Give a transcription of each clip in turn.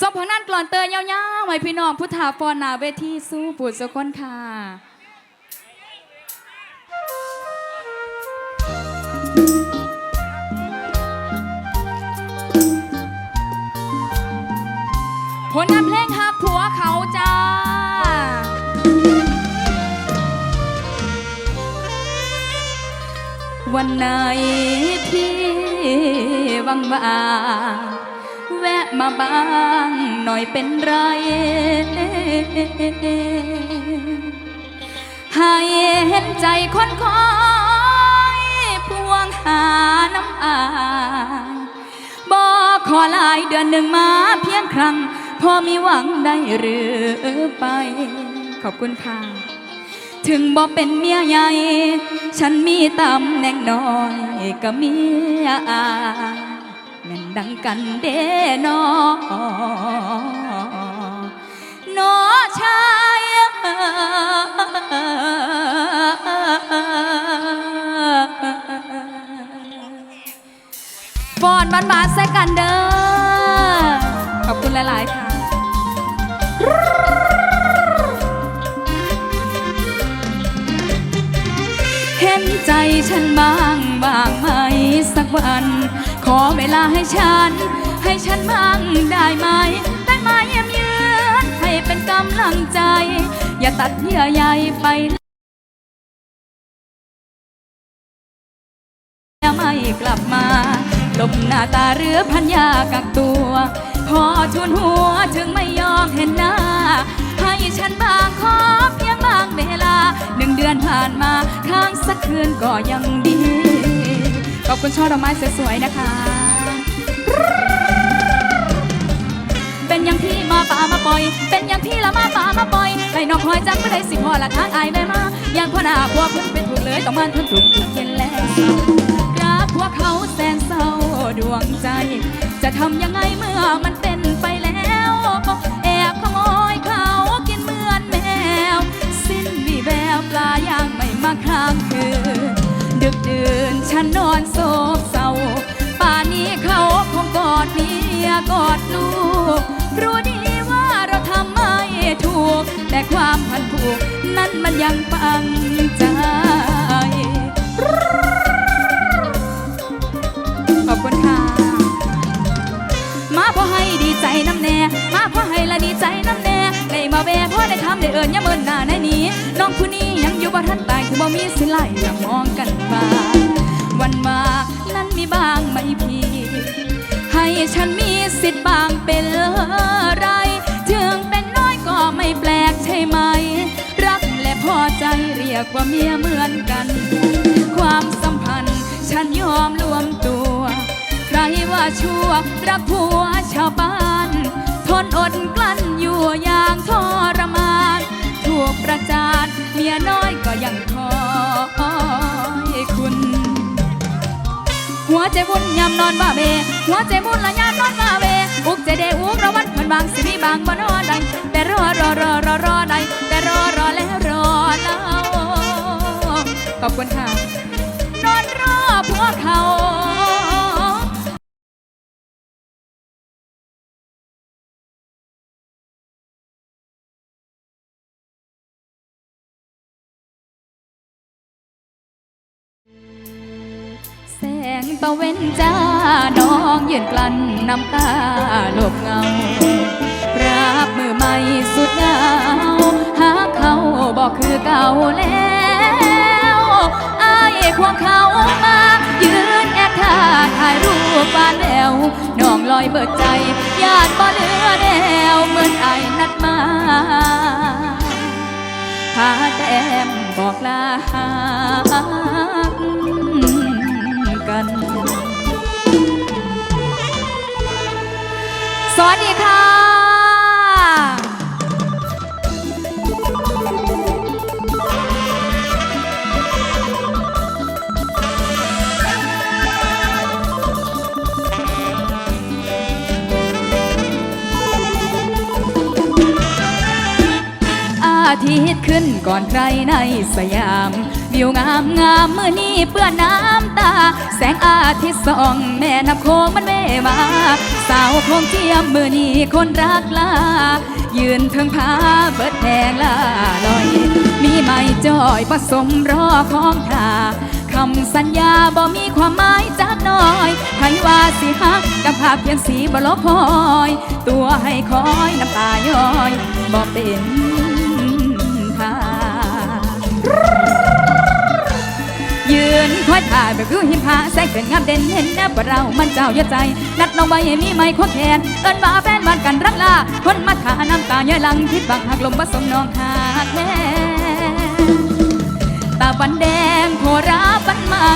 สมพงนั่นกลอนเตยยาวๆไว้พี่น้องผู้ถาปอนนาเวทีสู้ปูดสกคนค่ะ ผลงานเพลงฮักผัวเขาจ้าวันไหนพี่ว่างว่างๆ มาบ้างหน่อยเป็นไร ให้เห็นใจคนคอยพวงหาน้ำอายบอกขอลายเดือนหนึ่งมาเพียงครั้ง พอมีหวังได้หรือไป ขอบคุณค่ะ ถึงบอกเป็นเมียใหญ่ ฉันมีตำแหน่งน้อยก็เมียอา ดังกันเดนอนอชายฟอนบานบานๆใส่กันเด้อ ขอบคุณหลาย ๆ ค่ะเห็นใจฉันบ้างบ้างไหมสักวัน ขอเวลาให้ฉัน ให้ฉันบ้างได้ไหม ได้ไหมเยี่ยมเยือนให้เป็นกำลังใจ อย่าตัดเยื่อใยไปแล้วไม่กลับมาลมหน้าตาเรือพันยากักตัว พอทุนหัวถึงไม่ยอมเห็นหน้า ให้ฉันบางขอเพียงบางเวลา หนึ่งเดือนผ่านมาค้างสักคืนก็ยังดี ขอบคุณช่อดอกไม้สวยๆนะคะ เป็นอย่างพี่มาป่ามาปล่อย เป็นอย่างพี่ละมาป่ามาปล่อยให้นอกคอยจังไม่ได้สิพอละทางอายแม่มาอย่างพ่อหน้าพวกคุณเป็นถูกเลยต้องมันเพิ่นถูกทุกเย็นแลเศร้ารักพวกเขาแสนเศร้าดวงใจ จะทำยังไงเมื่อมันเป็น ดึกดื่นฉันนอนโศกเศร้า ป่านี้เขาคงกอดเมียกอดลูก รู้ดีว่าเราทำไม่ถูก แต่ความพันผูก นั้นมันยังปังใจ ขอบคุณค่ะ มาพอให้ดีใจน้ำแน่ มาพอให้ละดีใจน้ำแน่ได้มาแบพ่อได้คำได้เอิญอย่าเมินหน้า บ่ทันตายคือบ่มีสิไลละมองกันบ้างวันมานั้นมีบ้างไหมพี่ ให้ฉันมีสิทธิ์บางเป็นไรถึงเป็นน้อยก็ไม่แปลกใช่ไหม รักและพอใจเรียกว่าเมียเหมือนกัน ความสัมพันธ์ ฉันยอมรวมตัว ใครว่าชั่วรักผัวชาวบ้าน ทนอดกลั้นอยู่อย่างทร ประจานเมียน้อยก็ยังคอยคุณ หัวใจวุ่นยามนอนว่าเบ หัวใจวุ่นละยามนอนว่าเบอุกใจเดอุกระวันมันบางสิมีบางบ่นอนใดแต่รอรอรอรอรอใดแต่รอรอแล้วรอเล่าขอบคุณค่ะนอนรอพวกเขา งตะเว้นจ้าน้องยืนกลั้นน้ำตาหลบเงารับมือใหม่สุดเหงาหาเขาบอกคือเก่าแล้วอายควงเขามา ยืนแอคท่าถ่ายรูปบานแววน้องลอยเบิดใจญาติบ่เหลือแนวเหมือนไอายนัดมาพาแต้มบอกลา ก่อนใครในสยามวิวงามงามเมื่อนี้เปื้อนน้ำตา แสงอาทิตย์ส่อง แม่น้ำโคงมันเวมาสาวคงเจียมมือนี้คนรักลา ยืนเทิงพาเบิดแพงลาลอย มีไม่จอยผสมรอของทาคำสัญญาบ่มีความหมายจักน้อยไผว่าสิฮักกับภาพเพียงสีบ่ลบพอย ตัวให้คอยน้ำตาย้อยบ่เป็น ยืนคอยถ่ายแบบคือหิมพาแสงเกินงามเด่นเห็นแนบว่เรามันเจ้าเยอะใจ นัดน้องไว้ให้มีไม่ควงแขนเอินว่าแฟนวันกันรักลา คนมาขาน้ำตาย้อยหลังคิดบังหักลมผสมน้องหาแค่ตาบันแดงโคราบันใหม่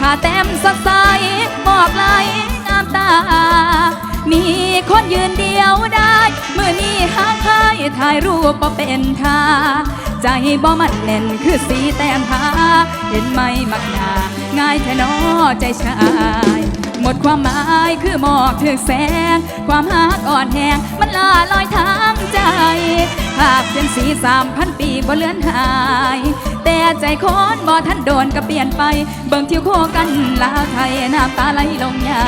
ผ้าแต้มสดใสมอบไหลงามตา มีคนยืนเดียวได้ เมื่อนี้ห้างไทยถ่ายรูปบ่เป็นท่า ใจบ่มันแน่นคือสีแต้มผาเห็นไหมมักหนาง่ายแค่นอใจชายหมดความหมายคือหมอกถึงแสง ความหากอ่อนแหงมันลาลอยทางใจภาพเป็นสีสามพันปีบ่เลือนหาย แต่ใจคนบ่ทันโดนก็เปลี่ยนไป เบิ่งทิวโคกันลาวไทยน้ำตาไหลลงยา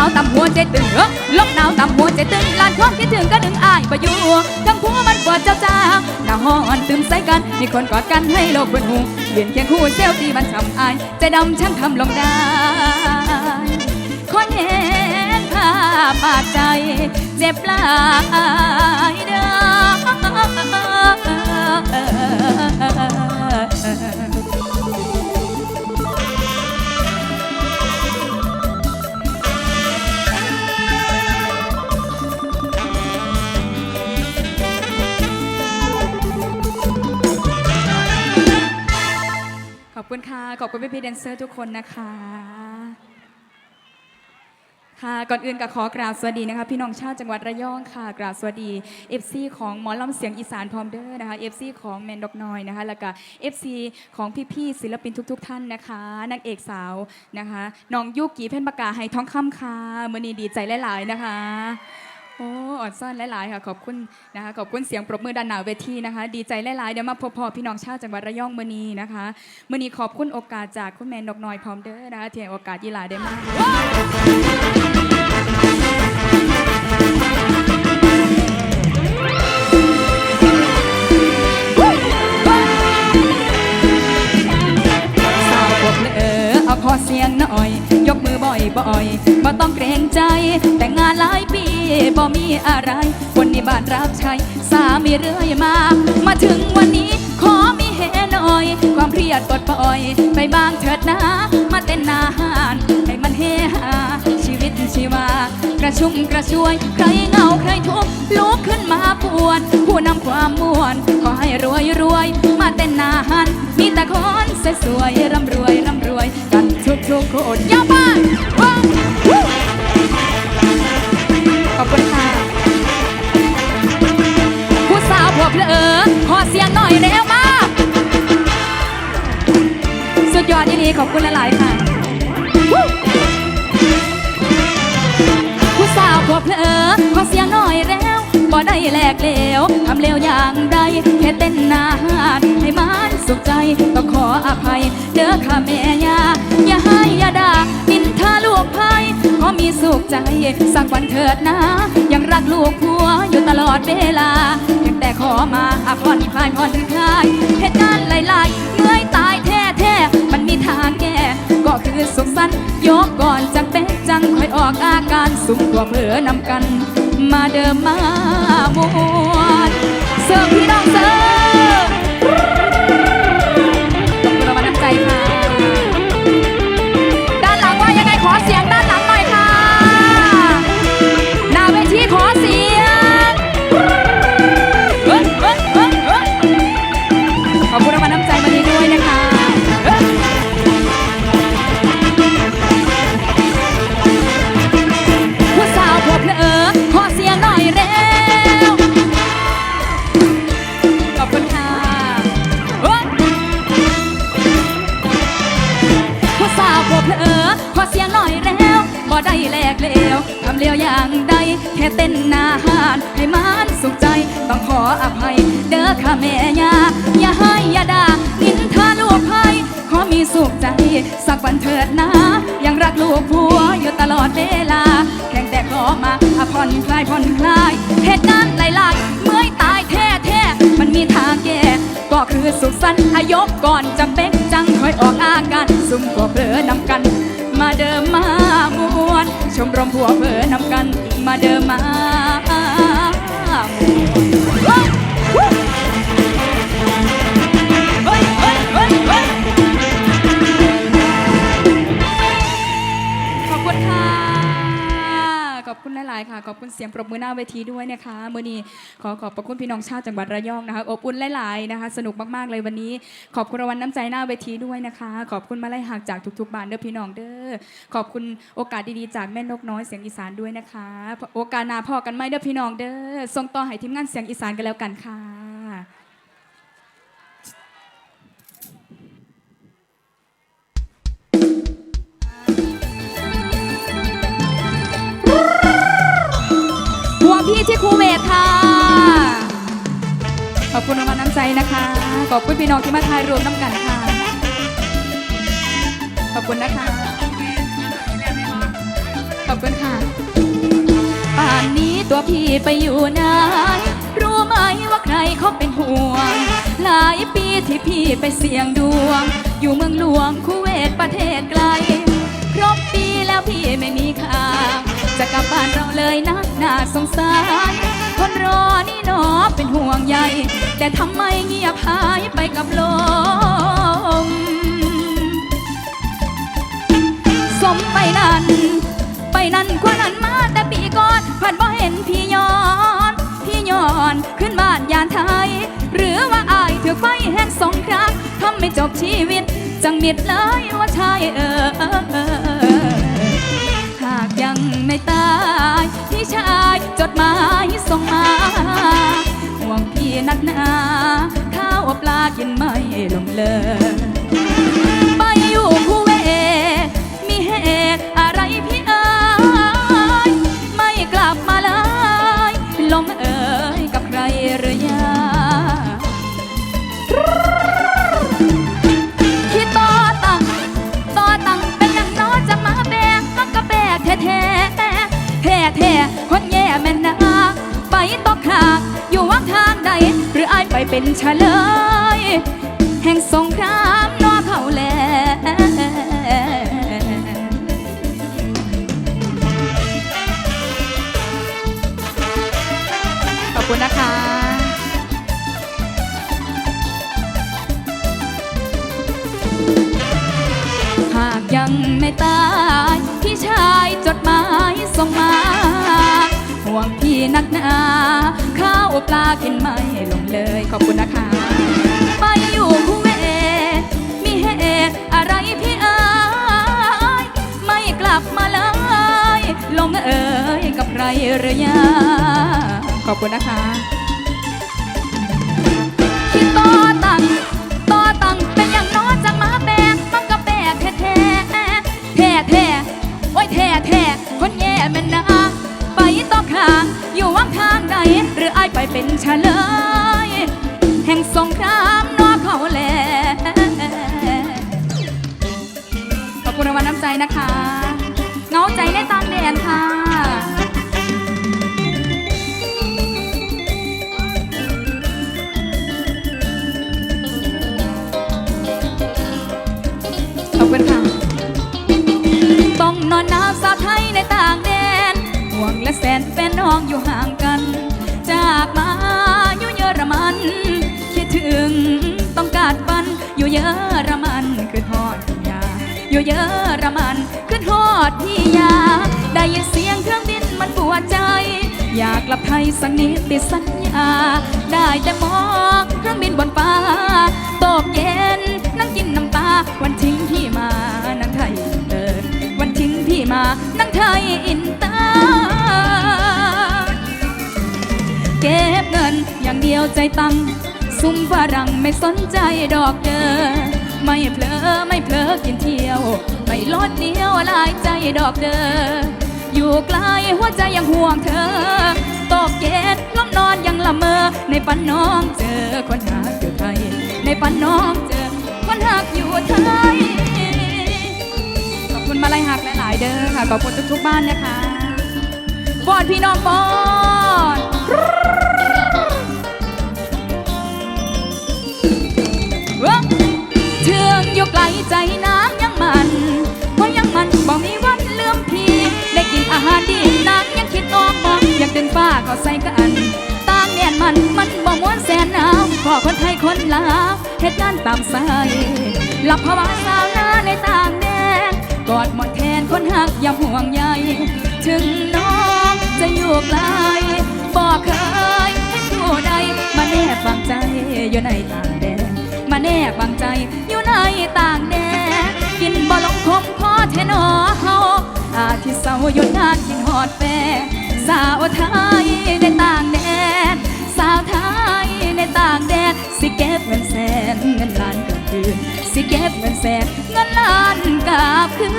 าวต่ำหัวใจตึงเออลมหนาวต่ำหัวใจตึงลานความคิดถึงก็ดึงอายไปอยู่ทั้งผัวมันปวดเจ้าจ้าหน้าห้อนตึมใส่กัน มีคนกอดกันให้โลกเปิดหูเปลี่ยนเคียงคู่เซลฟี่มันทำอาย ใจดำช่างทำลงได้คนเห็นภาพบาดใจ เจ็บหลายเด้อ คุณค่ะ ขอบคุณพี่พี่ๆแดนเซอร์ทุกคนนะคะ ค่ะ ก่อนอื่นก็ขอกราบสวัสดีนะคะ พี่น้องชาวจังหวัดระยองค่ะ กราบสวัสดี FC ของหมอลำเสียงอีสานพร้อมเด้อนะคะ FC ของแมนดอกน้อยนะคะ แล้วก็ FC ของพี่ๆศิลปินทุก ๆ ท่านนะคะนางเอกสาวนะคะน้องยุกีเพ่นปากกาให้ท้องคำค่ะมือนีดีใจหลายๆนะคะ โอ้อ่อนซ่อนหลายๆค่ะ ขอบคุณนะคะขอบคุณเสียงปรบมือด้านหน้าเวทีนะคะ ดีใจหลายๆเดี๋ยวมาพบพอพี่น้องชาวจังหวัดระยองมือนีนะคะมือนีขอบคุณโอกาสจากคุณแมนนกน้อยพร้อมเด้อนะคะที่ให้โอกาสยีหลาได้มาก เอาขอเสียงหน่อย ยกมือบ่อยบ่อยๆบ่ต้องเกรงใจ แต่งงานหลายปีบ่มีอะไรคนในบ้านรับใช้สามีเรื่อยมา มาถึงวันนี้ขอมีเฮหน่อย ความเครียดปลดปล่อย ไปบ้างเถิดนะ มาเต้นนาหานให้มันเฮฮาชีวิตชีวากระชุ่มกระชวย ใครเหงาใครทุกข์ลุกขึ้นมาปวนผู้นำความม่วลขอให้รวยรวยมาเต้นนาหันมีแต่คนสวยๆร่ำรวย สุดยอดดีๆขอบคุณหลาย ๆ ค่ะ ผู้สาวพวกเพลอขอเสียงหน่อยแล้วบ่ได้แหลกเลวทำเลวอย่างใดแค่เต้นนาหาดให้มันสุขใจต้องขออภัย เด้อค่ะแม่ยาอย่าให้อย่าด่านินทาลูกไพ่ขอมีสุขใจสักวันเถิดนะ ยังรักลูกผัวอยู่ตลอดเวลาเพียงแต่ขอมาอาผ่อนคลายผ่อนคลายเหตุการณ์หลาย ๆ ทางแก้ก็คือสุขสันต์ยกก่อนจังเป็นจังค่อยออกอาการสุ่มตัวเผลอนำกัน มาเดิมมามวนเสิร์ฟพี่น้องเสิร์ฟายผ่อนคลายเหตุงานหลายๆเมื่อยตายแท้แท้มันมีทางแก้ก็คือสุขสันต์อายกก่อนจะเป๊กจังคอยออกอาการซุ่มก็เผลอนำกัน มาเดิมมามวน ชมรมผัวเผลอนำกัน มาเดิมมาายค่ะ ขอบคุณเสียงปรบมือหน้าเวทีด้วยนะคะเมื่อนี้ขอขอบพระคุณพี่น้องชาวจังหวัดระยองนะคะอบอุ่นหลายๆนะคะ สนุกมากๆเลยวันนี้ ขอบคุณรางวัลน้ำใจหน้าเวทีด้วยนะคะ ขอบคุณมาไล่หักจากทุกๆบ้านเด้อพี่น้องเด้อขอบคุณโอกาสดีๆจากแม่นกน้อยเสียงอีสานด้วยนะคะ โอกาสหนาพอกันไหมเด้อพี่น้องเด้อส่งต่อให้ทีมงานเสียงอีสานกันแล้วกันค่ะ ที่ที่คูเวทค่ะ ขอบคุณรางวัลน้ำใจนะคะ ขอบคุณพี่น้องที่มาทายรวมน้ำกันค่ะ ขอบคุณนะคะ ขอบคุณค่ะ ป่านนี้ตัวพี่ไปอยู่ไหน รู้ไหมว่าใครเขาเป็นห่วง หลายปีที่พี่ไปเสี่ยงดวง อยู่เมืองหลวงคูเวตประเทศไกล ครบปีแล้วพี่ไม่มีค่า จะกลับบ้านเราเลยนะน่าสงสาร คนรอนี่หนอเป็นห่วงใยแต่ทำไมเงียบหายไปกับลมสมไปนั่น ไปนั่นกว่านั้นมาแต่ปีก่อนผ่านบ่เห็นพี่ย้อน พี่ย้อนขึ้นบ้านยานไทย หรือว่าอายถือไฟแห่งสงครามทำไม่จบชีวิต จังมิดเลยว่าชายเออ ไม่ตายพี่ชายจดหมายส่งมาห่วงพี่นักหนาข้าวปลากินไม่ลงเลยไปอยู่คูเวมีเหตุอะไรพี่เอ๋ยไม่กลับมาเลยลงเอ๋ย เป็นเฉลย แห่งสงครามนอเขาแลขอบคุณนะคะหากยังไม่ตาย พี่ชายจดหมายส่งมา ห่วงพี่นักหนา ข้าวปลากินไม่ลงเลยขอบคุณนะคะ ไปอยู่คูเวตมีเหตุอะไรพี่เอ๋ยไม่กลับมาเลย ลงเอ๋ยกับใครหรือยาขอบคุณนะคะ เป็นเฉลย แห่งสงครามนอเขาแลขอบคุณรางวัลน้ำใจนะคะ เงาใจในตามแดนค่ะขอบคุณค่ะต้องนอนหนาวสาวไทยในต่างแดนห่วงและแสนแฟนน้องอยู่ห่างกันากมาอยู่เยอรมัน คิดถึงต้องการปันอยู่เยอรมันคือทอดพี่ยาอยู่เยอรมันคือทอดพี่ยา ได้ยินเสียงเครื่องบินมันปวดใจ อยากกลับไทยสักนิดติดสัญญาได้ เดียวใจตังซุ่มฝรั่งไม่สนใจดอกเดอไม่เพลอไม่เพลอกินเที่ยว ไม่ลดเดียวลายใจดอกเดออยู่ไกลหัวใจยังห่วงเธอ ตกเย็นล้มนอนยังละเมอ ในฝันน้องเจอคนหาอยู่ไทย ในฝันน้องเจอคนหักอยู่ไทย ขอบคุณมาลัยหักหลาย ๆ เด้อค่ะ ขอบคุณทุก ๆ บ้านนะคะบอดพี่น้องบอด เว้อเทืองอยู่ไกลใจน้ำยังมันเพราะยังมันบ่มีวันเลื่อมพีได้กินอาหารดีนางยังคิดออกบ่อยากดึงฟ้าก็ใส่กันตางแดนมันมันบ่ม้วนแสนหนาวขอคนไทยคนลาวเหตุการณ์ตามสายหลับภาวะสาวนาในต่างแดนกอดหมดแทนคนหักอย่าห่วงใยถึงน้องจะอยู่ไกลบอกเคยให้ผู้ใดมาแนบฟังใจอยู่ในตา แมาแนบฟังใจอยู่ในต่างแดนกินบ่ลงคมพอเทนอเฮาอาที่เศร้าหยุดงานกินหอดแฟสาวไทยในต่างแดนสาวไทยในต่างแดนสิเก็บเงินแสนเงินล้านกลับคืนสิเก็บเงินแสนเงินล้านกลับคืน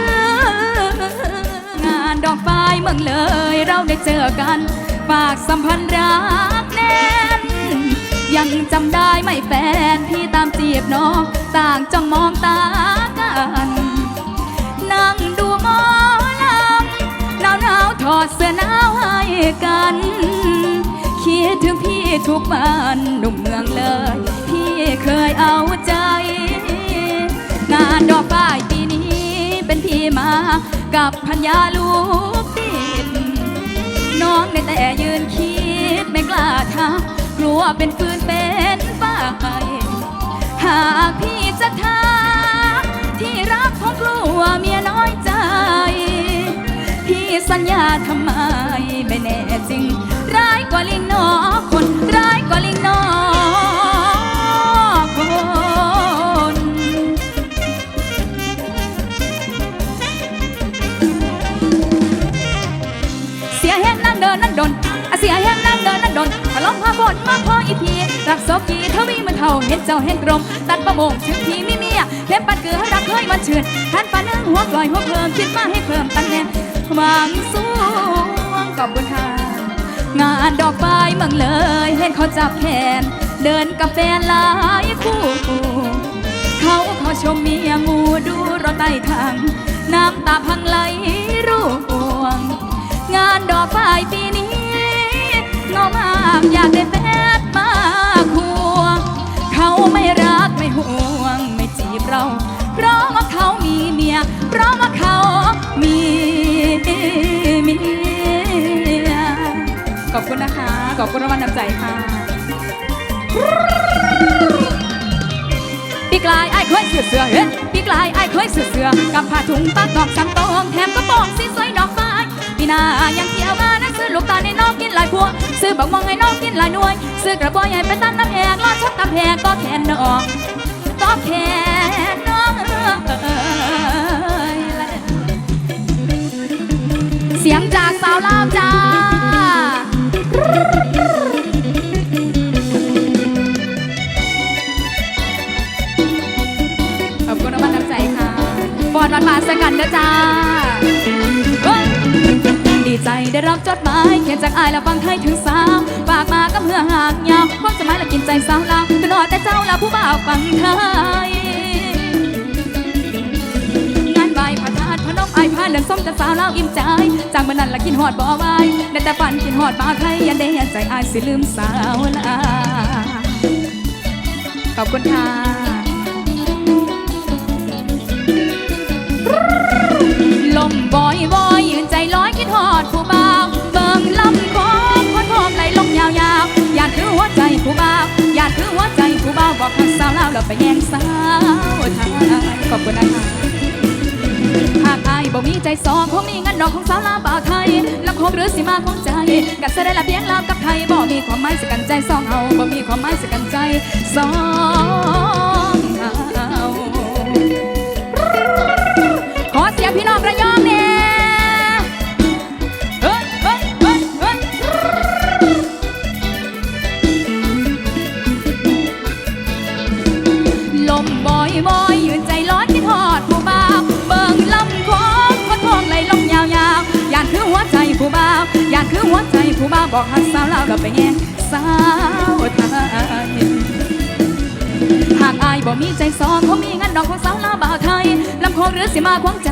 งานดอกไฟเมืองเลยเราได้เจอกัน ฝากสัมพันธ์รักแน่น ยังจำได้ไหมแฟนที่ตามจีบน้องต่างจ้องมองตากัน นั่งดูหมอลำหนาวหนาวถอดเสื้อหนาวให้กัน คิดถึงพี่ทุกวันหนุ่มเมืองเลย พี่เคยเอาใจ งานดอกป้ายปีนี้เป็นพี่มา กับพัญญาลูกติดน้องได้แต่ยืนคิดไม่กล้าทัก กลัวเป็นฟืนเป็นไฟหากพี่จะทาที่รักของกลัวเมียน้อยใจ พี่สัญญาทำไมไม่แน่จริง ร้ายกว่าลิงนอคน ร้ายกว่าลิงนอ รักศพกีเทวีมันเท่าเห็นเจ้าเห็นกรม ตัดประมงถึงทีมีเมียเล็บปัดเกลือรักเคยมันเชือนท่านปานึงหัวกลอยหัวเพิ่มคิดมาให้เพิ่มตันแน่หวังสูงขอบคุณค่ะงานดอกไม้มืองเลยเห็นเขาจับแขนเดินกับแฟนหลายคู่เขาขอชมเมียงูดูรถไต่ทาง น้ำตาพังไหลร่วง งานดอกไม้ปีนี้เงามากอยากได้แฟน ขอบคุณรางวัลน้ำใจค่ะปีกลายไอ้ายเคยเสือเสือเฮ้ยปีกลายไอ้ายเคยเสือเสือกับผ้าถุงปักดอกสังตองแถมกระโปรงสีสวยดอกไม้ปีหน้ายังเกี่ยวมานะซื้อลูกตาให้น้องกินหลายพวงซื้อบักมองให้น้องกินหลายหน่วย ซื้อกระบอกใหญ่ไปตั้งน้ำแหงรอดชอบตำแหงก็แค่นองก็แค่น้องเสียงจากสาวลาวจ้า อดวันมาสกันเด้อจ้าดีใจได้รับจดหมายเขียนจากอายและฟังไทยถึงสาวฝากมากับเพื่อหากยาวความสมัยและกินใจสาวลาวตลอดแต่เจ้าลาผู้บ่าวฟังไทยงานไหวพระธาตุพนมไอายพาเดินส้มแต่สาวลาวอิ่มใจจากมื่อนั้นละกินหอดบ่ไหวได้แต่ฝันกินหอดบ่าวไทยยันได้ยันใจอายสิลืมสาวลาขอบคุณค่ะ มบอยบอยยืนใจลอยคิดหอดผู้บ่าวเบิ่งลำคอคนหอมไหลลงยาวๆ อยากถือหัวใจผู้บ่าวอยากถือหัวใจผู้บ่าวบอกทักสาวลาวแล้วไปแย่งสาวไทยขอบคุณนะคะหากอายบ่มีใจสองคงมีเงินดอกของสาวลาวบ่าวไทยลำโคงหรือสีมาของใจกัดเสด็จละเพียงลาวกับไทยบ่มีความหมายสกันใจสองเอาบ่มีความหมายสกันใจสองานคือหัวใจผู้บ่าวบอกหักสาวลาวเราไปแง่สาวไทยหากอายบ่มีใจสองคงมีเงินดอกของสาวลาวบ่าวไทยลำคอหรือสิมาควงใจ